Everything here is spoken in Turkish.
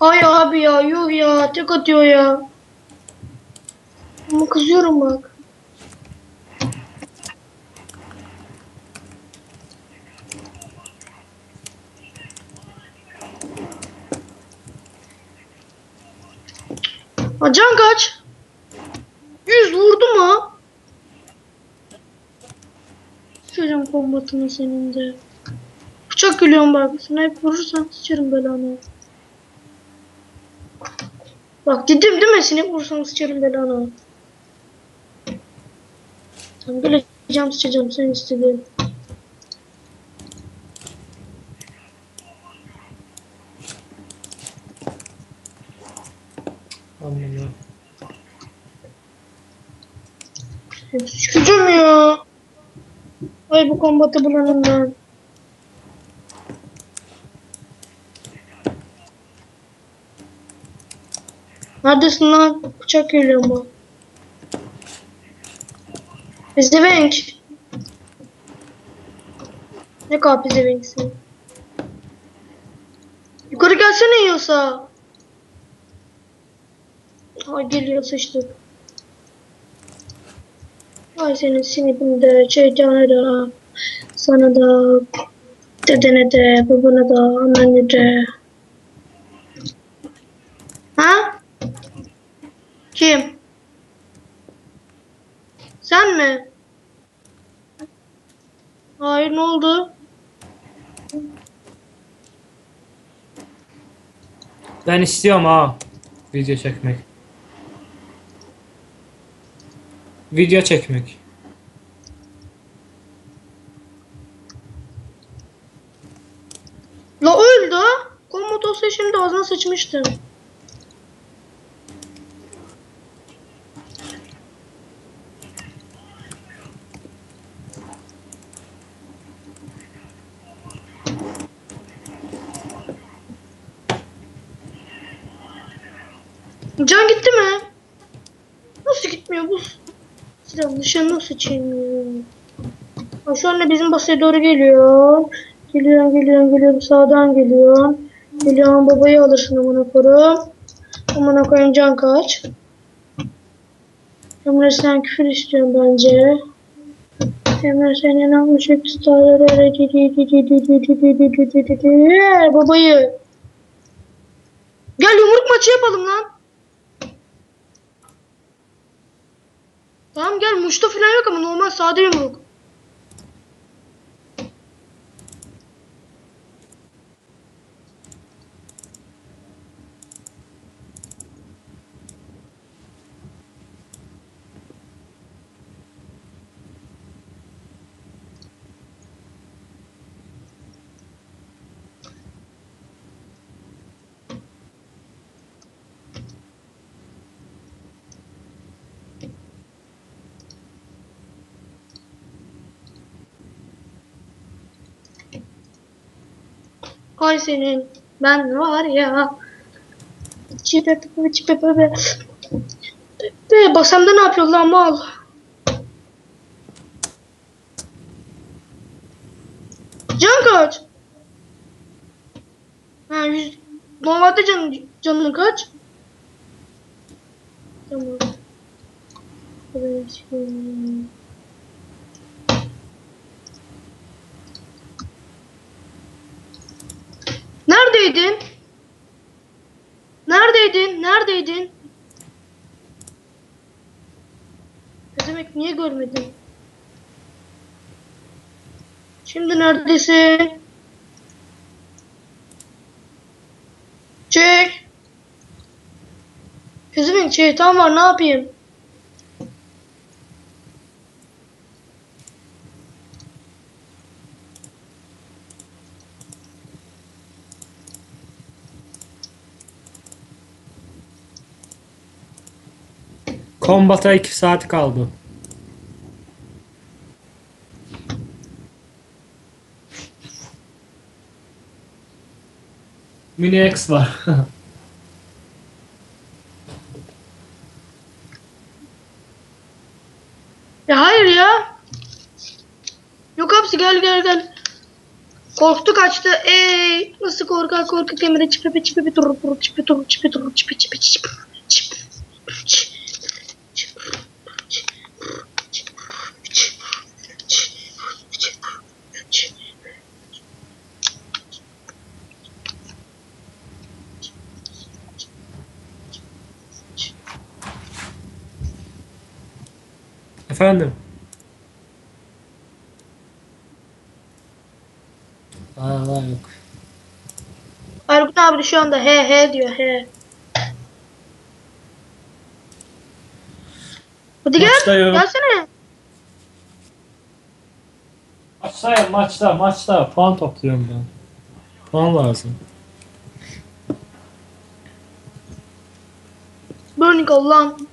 Ay abi ya yok ya tek atıyor ya. Ama kızıyorum bak. Ha, can kaç? Yüz vurdu mu? Sıçarım kombatını senin de. Bıçak gülüyorum bak. Sniper vurursan sıçarım belanı. Bak dedim değil mi? Sinek vurursan sıçarım belanı. Tamam geleceğim sıçacağım sen istediğin. Anladım. Sıçacağım ya. Ay bu kombatı bulanım ben. Neredesin lan? Bıçak geliyor mu? Pezevenk. Ne kadar pezevenksin. Yukarı gelsene yiyorsa. Ha geliyor sıçtık. Ay senin sinipinde, şeytana da, sana da, dedene de, babana da, annene de. Ha? Kim? Sen mi? Hayır ne oldu? Ben istiyorum ha video çekmek. Video çekmek. La öldü. Komut olsa şimdi ağzına sıçmıştım. Can gitti mi? Nasıl gitmiyor bu? Silah dışarı ya. Ha, şu anda bizim basaya doğru geliyor. Geliyorum geliyorum geliyorum sağdan geliyorum. Geliyorum babayı alırsın amına korum. Amına koyun can kaç. Emre sen küfür istiyorsun bence. Emre senin almışık starları babayı. Gel yumruk maçı yapalım lan. Tamam gel muşta falan yok ama normal sade yumruk. Ay senin ben var ya. Çipe pepe çipe pepe. Pepe basamda ne yapıyor lan mal? Can kaç? Ha yüz... Normalde can, canın kaç? Tamam. Neredeydin? Neredeydin? Neredeydin? Ne demek niye görmedin? Şimdi neredesin? Çek. Kızım şeytan var ne yapayım? Kombata 2 saat kaldı. Mini X var. Ya hayır ya. Yok hapsi gel gel gel. Korktu kaçtı. Ey nasıl korkar korkak Emre çipepe çipepe dur dur çipe dur çipe dur çipe çipe çipe çipe Efendim. Aa yok. Ergun abi şu anda he he diyor he. Hadi gel. Maçtayım. Gelsene. Maçtayım maçta maçta puan topluyorum ben. Puan lazım. Burning Allah'ım.